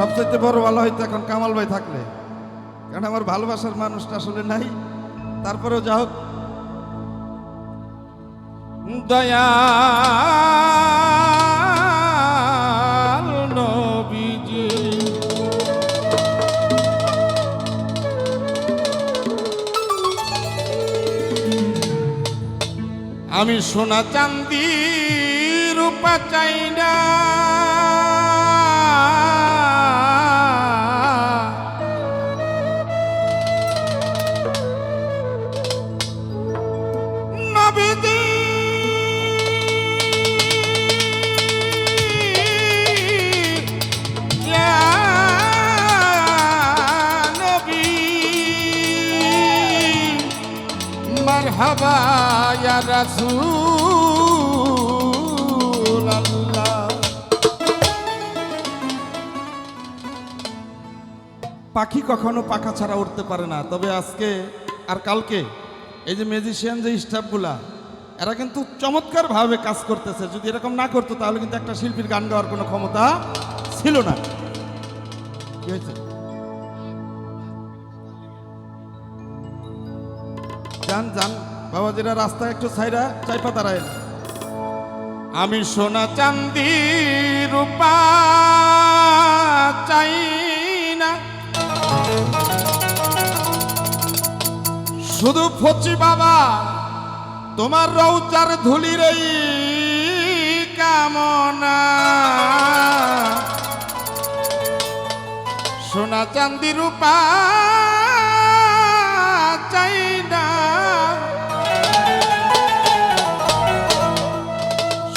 সবচেয়ে বড় ভালো হয়তো এখন কামাল ভাই থাকলে। কারণ আমার ভালোবাসার মানুষটা আসলে নাই। তারপরেও যা হোক। নবীজি। আমি সোনা চান্দি রূপা চাই না। পাখি কখনো পাখা ছাড়া উঠতে পারে না, তবে আজকে আর কালকে এই যে ম্যাজিশিয়ান যে স্টাফগুলা এরা কিন্তু চমৎকারভাবে কাজ করতেছে। যদি এরকম না করতো, তাহলে কিন্তু একটা শিল্পীর গান গাওয়ার কোনো ক্ষমতা ছিল না। কি যান যান। বাবাজিরা রাস্তায় একটু ছাইরা চাইপা দাঁড়ায়। আমি সোনা চান্দি রূপা চাই না। শুধু ফচি বাবা, তোমার রৌচার ধুলির কামনা। সোনা চান্দি রূপা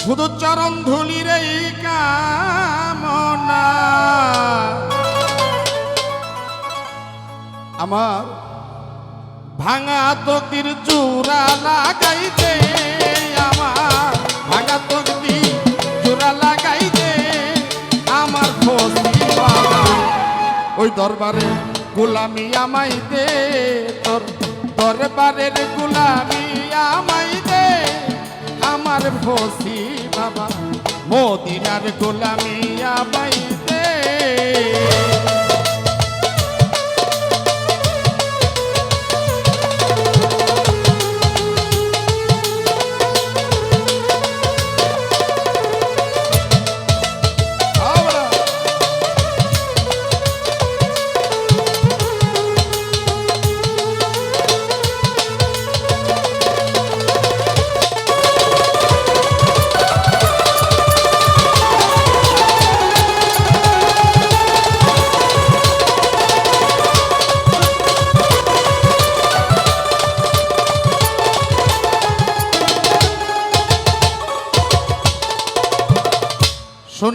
শুধু চরণ ধুলির এই কামনা। আমার ভাঙা তকির চূড়া লাগাইতে, আমার ভাঙা তকদি চূড়া লাগাইতে, আমার ওই দরবারে গোলামি আমাই দে তোর দরবারের গোলামি আমাই দে আমার ভসি বাবা মদিনার গোলামিয়া আমাই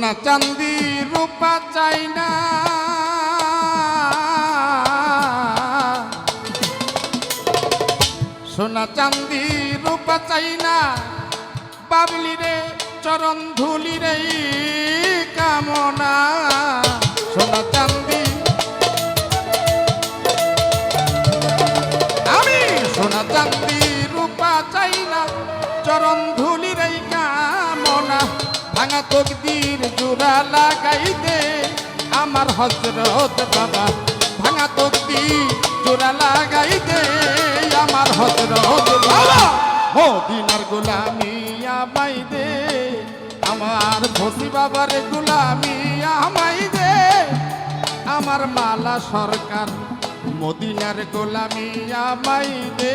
সোনা চান্দি রূপা চাই না। সোনা চান্দি রূপা চাই না। বাবলি রে, চরণ ধুলি রে কামনা। সোনা চান্দি তকদির জোড়া লাগাই দে আমার হজরত বাবা। ভাঙা তকদির জোড়া লাগাই দে আমার হজরত বাবা। মদিনার গোলামি আমাই দে আমার ভসি বাবার গোলামি আমাই দে আমার মালা সরকার মদিনার গোলামি আমাই দে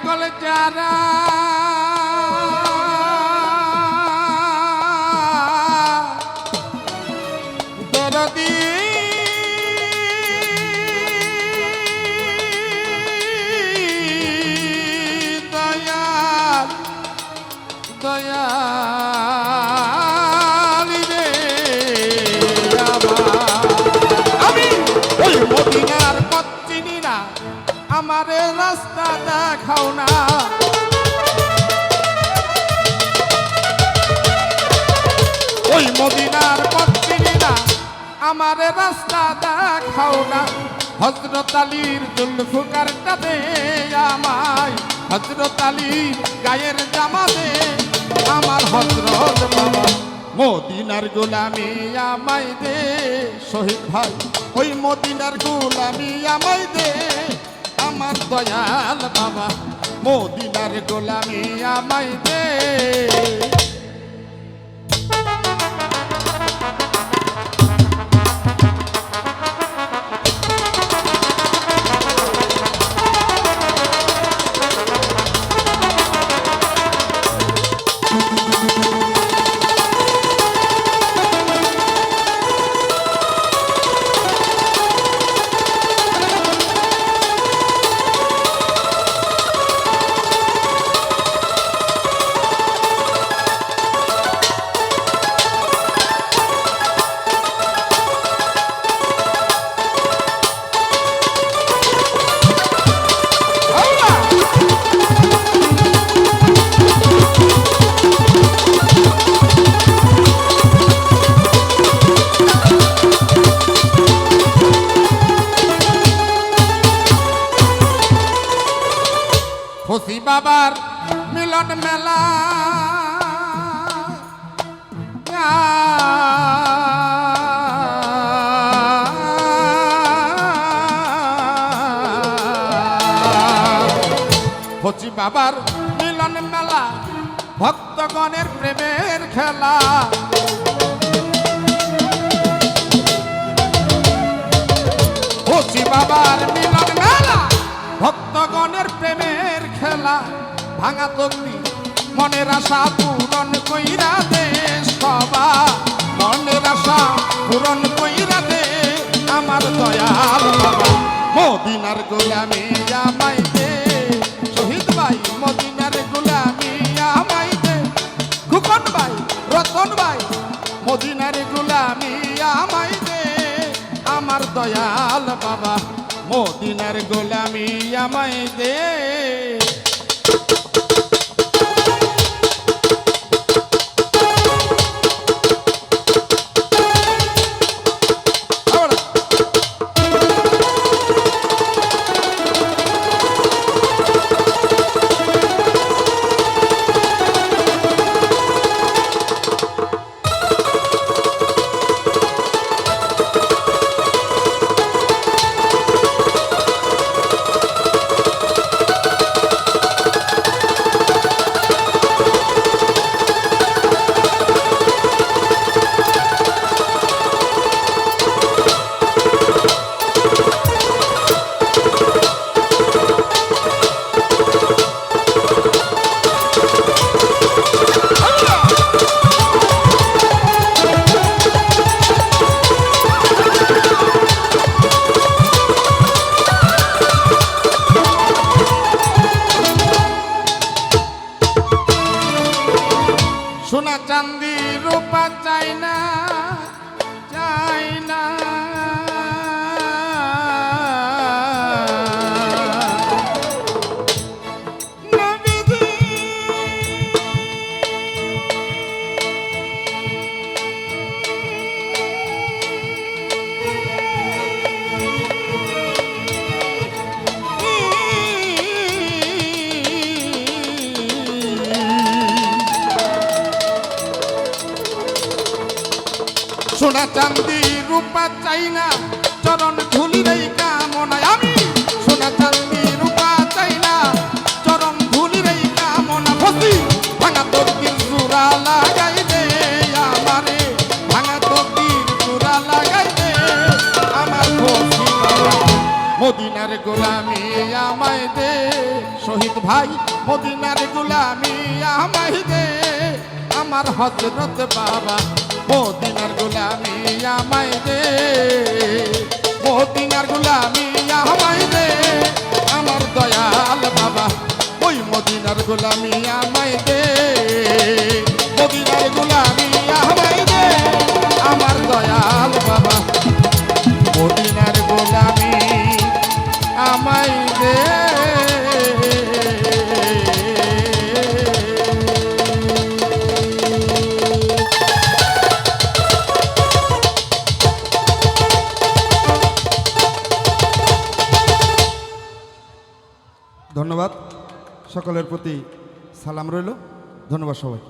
পাগল যারা দেখাও না ওই মদিনার পথ চিনি না, আমারে রাস্তা দেখাও না হজরত আলীর জুলফুকারটা দে আমায় হজরত আলীর গায়ের জামা দে আমার হজরত মদিনার গোলামি আমায় দে, শহীদ ভাই, ওই মদিনার গোলামি আমায় দে। আমার দয়াল বাবা মদিনার গোলামি আমায় ফসি বাবার মিলন মেলা। ফসি বাবার মিলন মেলা ভক্তগণের প্রেমের খেলা। ফসি বাবার মিলন ভাঙা তকলি মনের আশা পূরণ কইরা দে সবা। মনের আশা পূরণ কইরা দে আমার দয়াল বাবা। মদিনার গোলামি আমাই দে শহীদ ভাই মদিনার গোলামি আমাই দে খুকন ভাই, রতন ভাই মদিনার গোলামি আমাই দে আমার দয়াল বাবা মদিনার গোলামি আমায় দে চান্দি রূপা চাই না, চরণ ধুলি নেই কামনায়। আমি সোনা চান্দি রূপা চাই না, চরণ ধুলি নেই কামনা ফসি ভাঙা তকদির চূড়া লাগাই দে আমারে, ভাঙা তকদির চূড়া লাগাই দে আমার ফসি মদিনার গোলামি আমায় দে, শহীদ ভাই, মদিনার গোলামি আমায় দে। আমার হজরত বাবা মদিনার গোলামি আমায় দে। সকলের প্রতি সালাম রইল। ধন্যবাদ সবাই